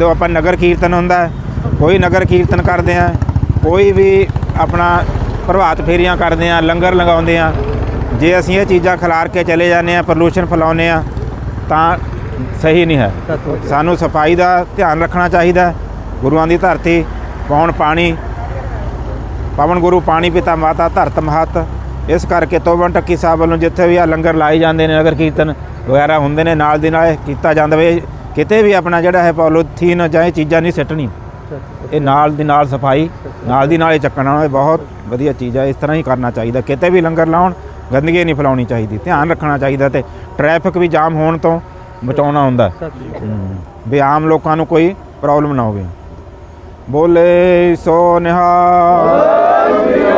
ਜਦੋਂ ਆਪਾਂ ਨਗਰ ਕੀਰਤਨ ਹੁੰਦਾ ਕੋਈ ਨਗਰ ਕੀਰਤਨ ਕਰਦੇ ਆ ਕੋਈ ਵੀ ਆਪਣਾ ਪ੍ਰਭਾਤ ਫੇਰੀਆਂ ਕਰਦੇ ਆ ਲੰਗਰ ਲਗਾਉਂਦੇ ਆ ਜੇ ਅਸੀਂ ਇਹ ਚੀਜ਼ਾਂ ਖਿਲਾਰ ਕੇ ਚਲੇ ਜਾਂਦੇ ਆ ਪ੍ਰਦੂਸ਼ਣ ਫੈਲਾਉਂਦੇ ਆ ਤਾਂ ਸਹੀ ਨਹੀਂ ਹੈ। ਸਾਨੂੰ ਸਫ਼ਾਈ ਦਾ ਧਿਆਨ ਰੱਖਣਾ ਚਾਹੀਦਾ ਗੁਰੂਆਂ ਦੀ ਧਰਤੀ ਪੌਣ ਪਾਣੀ? ਪਵਨ ਗੁਰੂ, ਪਾਣੀ ਪਿਤਾ ਮਾਤਾ, ਧਰਤ ਮਹਤ। ਇਸ ਕਰਕੇ ਤੋਬਨ ਟੱਕੀ ਸਾਹਿਬ ਵੱਲੋਂ ਜਿੱਥੇ ਵੀ ਆ ਲੰਗਰ ਲਾਏ ਜਾਂਦੇ ਨੇ, ਨਗਰ ਕੀਰਤਨ ਵਗੈਰਾ ਹੁੰਦੇ ਨੇ, ਨਾਲ ਦੀ ਨਾਲ ਇਹ ਕੀਤਾ ਜਾਂਦਾ ਵੇ। ਕਿਤੇ ਵੀ ਆਪਣਾ ਜਿਹੜਾ ਹੈ ਪੋਲੀਥੀਨ ਜਾਂ ਇਹ ਚੀਜ਼ਾਂ ਨਹੀਂ ਸਿੱਟਣੀ ਇਹ ਨਾਲ ਦੀ ਨਾਲ ਸਫ਼ਾਈ, ਨਾਲ ਦੀ ਨਾਲ ਇਹ ਚੱਕਣਾ ਇਹ ਬਹੁਤ ਵਧੀਆ ਚੀਜ਼ ਹੈ ਇਸ ਤਰ੍ਹਾਂ ਹੀ ਕਰਨਾ ਚਾਹੀਦਾ। ਕਿਤੇ ਵੀ ਲੰਗਰ ਲਾਉਣ, ਗੰਦਗੀ ਨਹੀਂ ਫੈਲਾਉਣੀ ਚਾਹੀਦੀ। ਧਿਆਨ ਰੱਖਣਾ ਚਾਹੀਦਾ ਤੇ ਟ੍ਰੈਫਿਕ ਵੀ ਜਾਮ ਹੋਣ ਤੋਂ ਬਚਾਉਣਾ ਹੁੰਦਾ। ਵੀ ਆਮ ਲੋਕਾਂ ਨੂੰ ਕੋਈ ਪ੍ਰੋਬਲਮ ਨਾ ਹੋਵੇ। ਬੋਲੇ ਸੋ ਨਿਹਾਲ।